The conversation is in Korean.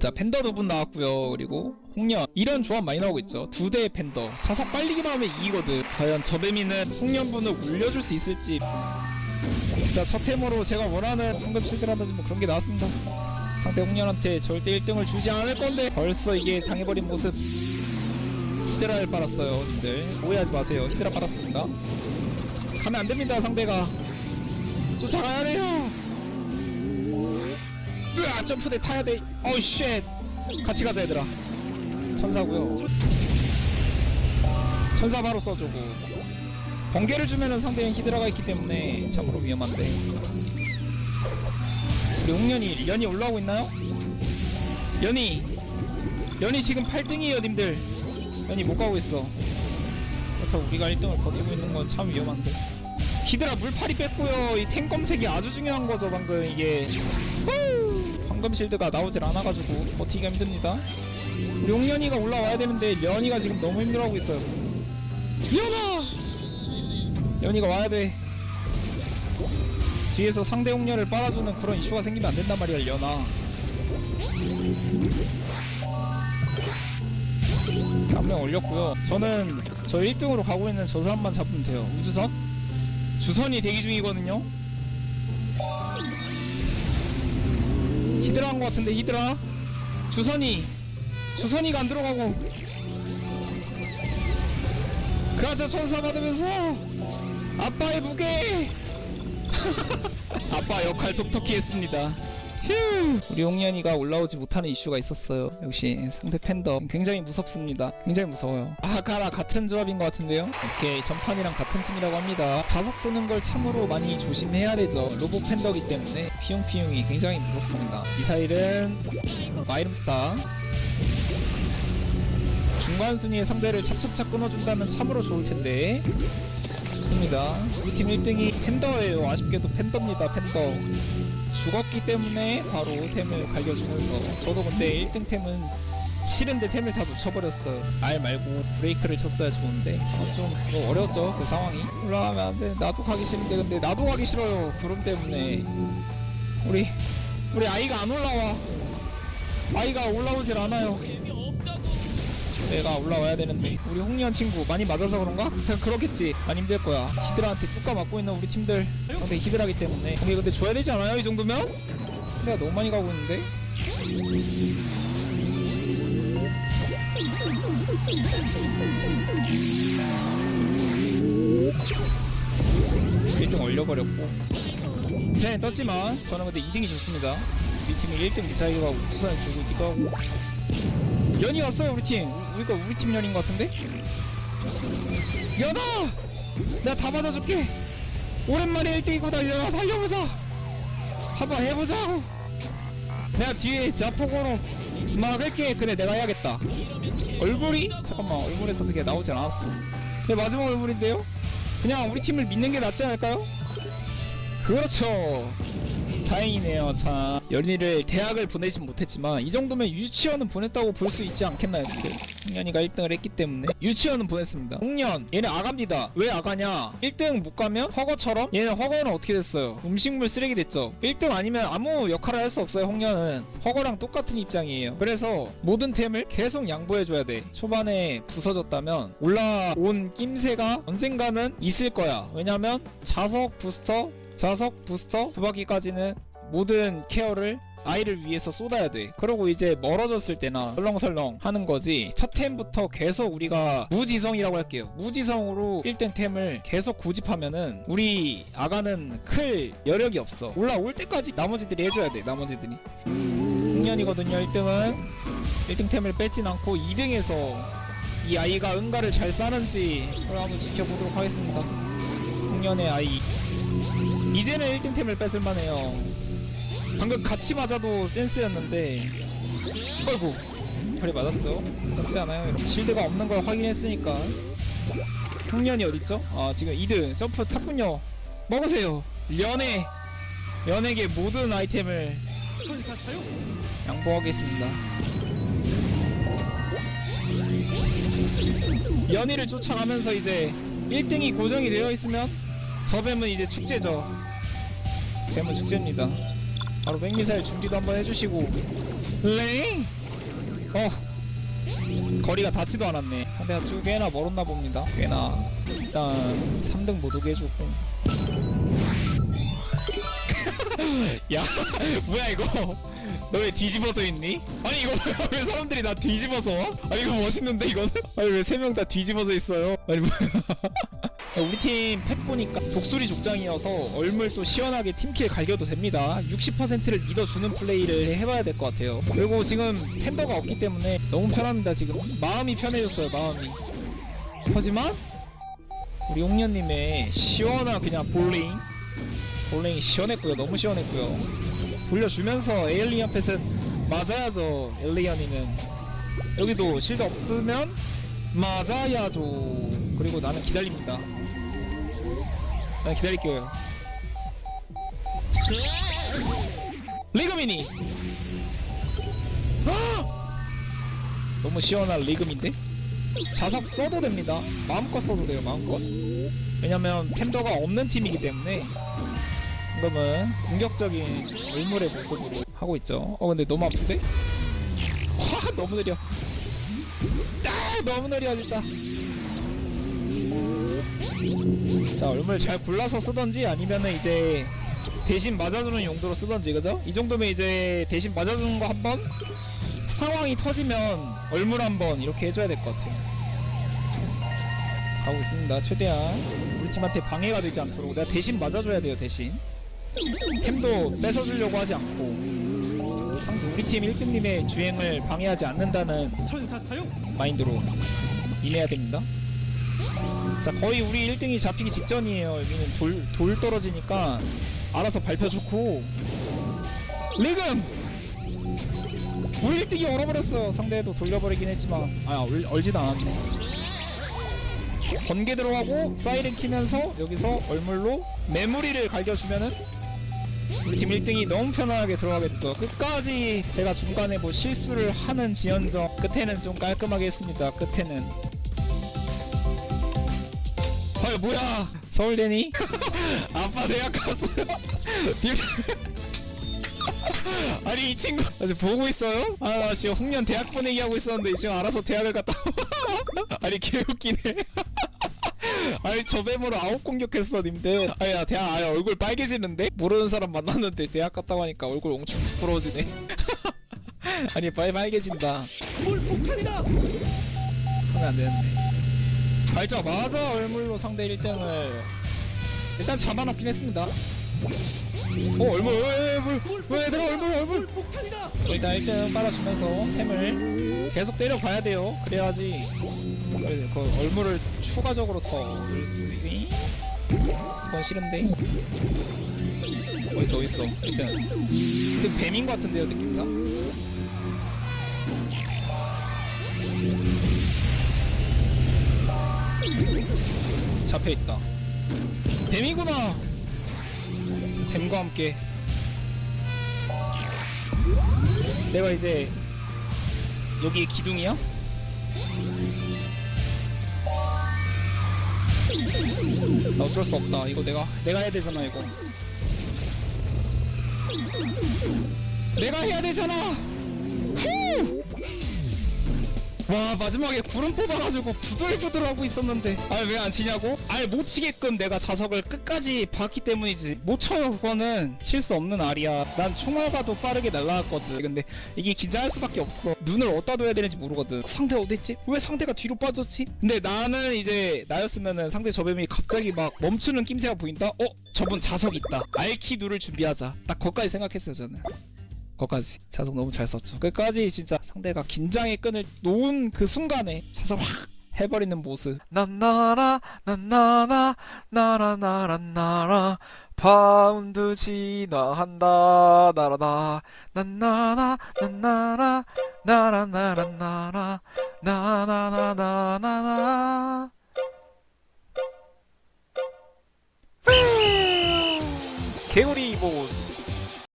자 팬더 두 분 나왔고요. 그리고 홍련. 이런 조합 많이 나오고 있죠. 두 대의 팬더. 자석 빨리기만 하면 이기거든. 과연 저배미는 홍련분을 울려줄 수 있을지. 자첫 템으로 제가 원하는 황금 실드라든지 뭐 그런 게 나왔습니다. 상대 홍련한테 절대 1등을 주지 않을 건데 벌써 이게 당해버린 모습. 히드라를 빨았어요 님들. 오해하지 마세요. 히드라 빨았습니다. 가면 안 됩니다 상대가. 쫓아가야 돼요 으아 점프대 타야 돼. 어우 쉣. 같이 가자 얘들아. 천사고요. 천사 바로 써주고. 번개를 주면은 상대는 히드라가 있기 때문에 참으로 위험한데. 우리 홍련이 연이 올라오고 있나요? 연이. 연이 지금 8등이에요 님들. 연이 못 가고 있어. 그렇다고 우리가 1등을 버티고 있는 건 참 위험한데. 히드라 물파리 뺐고요. 이 탱 검색이 아주 중요한 거죠 방금 이게. 후! 황금 실드가 나오질 않아가지고 버티기가 힘듭니다. 우리 홍련이가 올라와야 되는데 연이가 지금 너무 힘들어하고 있어요. 연아! 연이가 와야 돼. 뒤에서 상대 홍련을 빨아주는 그런 이슈가 생기면 안 된단 말이야 연아. 한명 올렸고요. 저는 저 1등으로 가고 있는 저 사람만 잡으면 돼요. 우주선? 주선이 대기 중이거든요 한것 같은데 히드라 주선이 주선이가 안 들어가고. 그라자 천사 받으면서 아빠의 무게. 아빠 역할 톡톡히 했습니다 휴 우리 홍련이가 올라오지 못하는 이슈가 있었어요. 역시 상대 팬더 굉장히 무섭습니다. 굉장히 무서워요. 아까랑 같은 조합인 것 같은데요? 오케이. 전판이랑 같은 팀이라고 합니다. 자석 쓰는 걸 참으로 많이 조심해야 되죠. 로봇 팬더기 때문에 피용피용이 굉장히 무섭습니다. 미사일은 마이름스타. 중간 순위의 상대를 찹찹찹 끊어준다면 참으로 좋을 텐데 좋습니다. 우리 팀 1등이 팬더예요. 아쉽게도 팬더입니다. 팬더. 죽었기 때문에 바로 템을 갈겨주면서 저도 근데 1등 템은 싫은데 템을 다 놓쳐버렸어요. 알 말고 브레이크를 쳤어야 좋은데 어, 좀 어려웠죠 그 상황이. 올라가면 안 돼. 나도 가기 싫은데 근데 나도 가기 싫어요. 구름 때문에. 우리 우리 아이가 안 올라와. 아이가 올라오질 않아요. 내가 올라와야 되는데 우리 홍련 친구 많이 맞아서 그런가? 다 그렇겠지. 많이 힘들 거야. 히드라한테 뚜까 맞고 있는 우리 팀들 상대 히드라기 때문에. 근데 근데 줘야 되지 않아요 이 정도면? 상대가 너무 많이 가고 있는데? 일등 올려버렸고. 미사일 떴지만 저는 근데 2등이 좋습니다. 우리 팀이 1등 미사일과 우주선을 들고 있기도 하고. 연이 왔어요 우리 팀 우리가 우리 팀 연인 것 같은데? 연아! 내가 다 맞아줄게. 오랜만에 1대2고 달려. 달려보자. 한번 해보자. 내가 뒤에 자폭으로 막을게. 그래 내가 해야겠다. 얼굴이? 잠깐만 얼굴에서 그게 나오질 않았어. 내 마지막 얼굴인데요? 그냥 우리 팀을 믿는 게 낫지 않을까요? 그렇죠 다행이네요 참. 연희를 대학을 보내진 못했지만 이 정도면 유치원은 보냈다고 볼 수 있지 않겠나요? 이렇게 홍련이가 1등을 했기 때문에. 유치원은 보냈습니다. 홍련 얘는 아가입니다. 왜 아가냐? 1등 못 가면 허거처럼? 얘는 허거는 어떻게 됐어요? 음식물 쓰레기 됐죠? 1등 아니면 아무 역할을 할 수 없어요 홍련은. 허거랑 똑같은 입장이에요. 그래서 모든 템을 계속 양보해줘야 돼. 초반에 부서졌다면 올라온 낌새가 언젠가는 있을 거야. 왜냐면 자석 부스터 자석 부스터 두 바퀴까지는 모든 케어를 아이를 위해서 쏟아야 돼. 그러고 이제 멀어졌을 때나 설렁설렁 하는 거지. 첫 템부터 계속 우리가 무지성이라고 할게요. 무지성으로 1등 템을 계속 고집하면은 우리 아가는 클 여력이 없어. 올라올 때까지 나머지들이 해줘야 돼. 나머지들이. 흥년이거든요. 1등은 1등 템을 뺏진 않고 2등에서 이 아이가 응가를 잘 싸는지 그걸 한번 지켜보도록 하겠습니다. 흥년의 아이. 이제는 1등 템을 뺏을만해요. 방금 같이 맞아도 센스였는데, 어이구, 별이 맞았죠? 나쁘지 않아요. 실드가 없는 걸 확인했으니까. 형년이 어딨죠? 아, 지금 2등 점프 탔군요. 먹으세요. 연애, 연에게 모든 아이템을 양보하겠습니다. 연희를 쫓아가면서 이제 1등이 고정이 되어 있으면 저 뱀은 이제 축제죠. 뱀은 축제입니다. 바로 백미사일 준비도 한번 해주시고 랭! 어 거리가 닿지도 않았네 상대가 쭉 꽤나 멀었나 봅니다 꽤나 일단 3등 못 오게 해주고 야 뭐야 이거 너 왜 뒤집어서 있니? 아니 이거? 왜 사람들이 나 뒤집어서 와? 아니 이거 멋있는데 이거는? 아니 왜 세 명 다 뒤집어서 있어요? 아니 뭐야 우리 팀 팩 보니까 독수리 족장이어서 얼물 또 시원하게 팀킬 갈겨도 됩니다. 60%를 믿어주는 플레이를 해봐야 될 것 같아요. 그리고 지금 팬더가 없기 때문에 너무 편합니다 지금. 마음이 편해졌어요 마음이. 하지만 우리 옥년님의 시원한 그냥 볼링 볼링이 시원했고요 너무 시원했고요. 돌려주면서 에일리언 펫은 맞아야죠 엘리언이는. 여기도 실드 없으면 맞아야죠. 그리고 나는 기다립니다 난 기다릴게요. 리그미니. 아! 너무 시원한 리그인데? 자석 써도 됩니다. 마음껏 써도 돼요 마음껏. 왜냐면 팬더가 없는 팀이기 때문에 지금은 공격적인 얼물의 모습으로 하고 있죠. 어 근데 너무 아픈데? 와 너무 느려. 아 너무 느려 진짜 자 얼물 잘 골라서 쓰던지 아니면은 이제 대신 맞아주는 용도로 쓰던지 그죠? 이 정도면 이제 대신 맞아주는 거 한 번 상황이 터지면 얼물 한 번 이렇게 해줘야 될 것 같아요. 가고 있습니다 최대한. 우리 팀한테 방해가 되지 않도록 내가 대신 맞아줘야 돼요 대신. 캠도 뺏어주려고 하지 않고. 상대 우리 팀 1등님의 주행을 방해하지 않는다는 마인드로 임해야 됩니다. 자 거의 우리 1등이 잡히기 직전이에요. 여기는 돌, 돌 떨어지니까 알아서 좋고 리금! 우리 1등이 얼어버렸어. 상대도 돌려버리긴 했지만 아 얼, 얼지도 않았네. 번개 들어가고 사이렌 키면서 여기서 얼물로 메모리를 갈겨주면은 우리 팀 1등이 너무 편안하게 들어가겠죠. 끝까지 제가 중간에 뭐 실수를 하는 지연정 끝에는 좀 깔끔하게 했습니다. 끝에는. 아 뭐야. 서울대니? 아빠 대학 갔어요. 아니 이 친구. 아직 보고 있어요? 아 나 지금 홍련 대학 보내기 하고 있었는데 지금 알아서 대학을 갔다 아니 개웃기네. 아니 저 뱀으로 아홉 공격했어 님들. 나 대학 아예 얼굴 빨개지는데? 모르는 사람 만났는데 대학 갔다고 하니까 얼굴 엄청 부러워지네. 아니 빨리 빨개진다. 물폭탄이다! 하면 안 되는데 맞아. 얼물로 상대 1등을. 일단 잡아놓긴 했습니다. 어 얼물 왜, 왜, 왜 얘들아 얼물 얼물. 일단 1등 빨아주면서 템을 계속 때려봐야 돼요. 그래야지 그래, 그 얼물을 추가적으로 더 넣을 수 있니? 이건 싫은데. 어딨어 어딨어. 일단 일단 뱀인 것 같은데요 느낌상 잡혀있다 뱀이구나 뱀과 함께 내가 이제 여기 기둥이야? 나 어쩔 수 없다. 이거 내가 내가 해야 되잖아 이거. 내가 해야 되잖아. 후! 와 마지막에 구름 뽑아가지고 부들부들 하고 있었는데 아 왜 안 치냐고? 아예 못 치게끔 내가 자석을 끝까지 봤기 때문이지 못 쳐요 그거는 칠 수 없는 알이야 난 총알 봐도 빠르게 날라갔거든 근데 이게 긴장할 수밖에 없어 눈을 어디다 둬야 되는지 모르거든 상대 어딨지? 왜 상대가 뒤로 빠졌지? 근데 나는 이제 나였으면은 상대 저뱀이 갑자기 막 멈추는 낌새가 보인다? 어? 저분 자석 있다 알키 누를 준비하자 딱 거기까지 생각했어요 저는 거까지 자석 너무 잘 썼죠. 끝까지 진짜 상대가 긴장의 끈을 놓은 그 순간에 자석 확 해버리는 모습. 난나라 난나나 나라 나라. 파운드 진화한다 나라다. 난나나 난나라 나라 나라. 나나나나나나. 개구리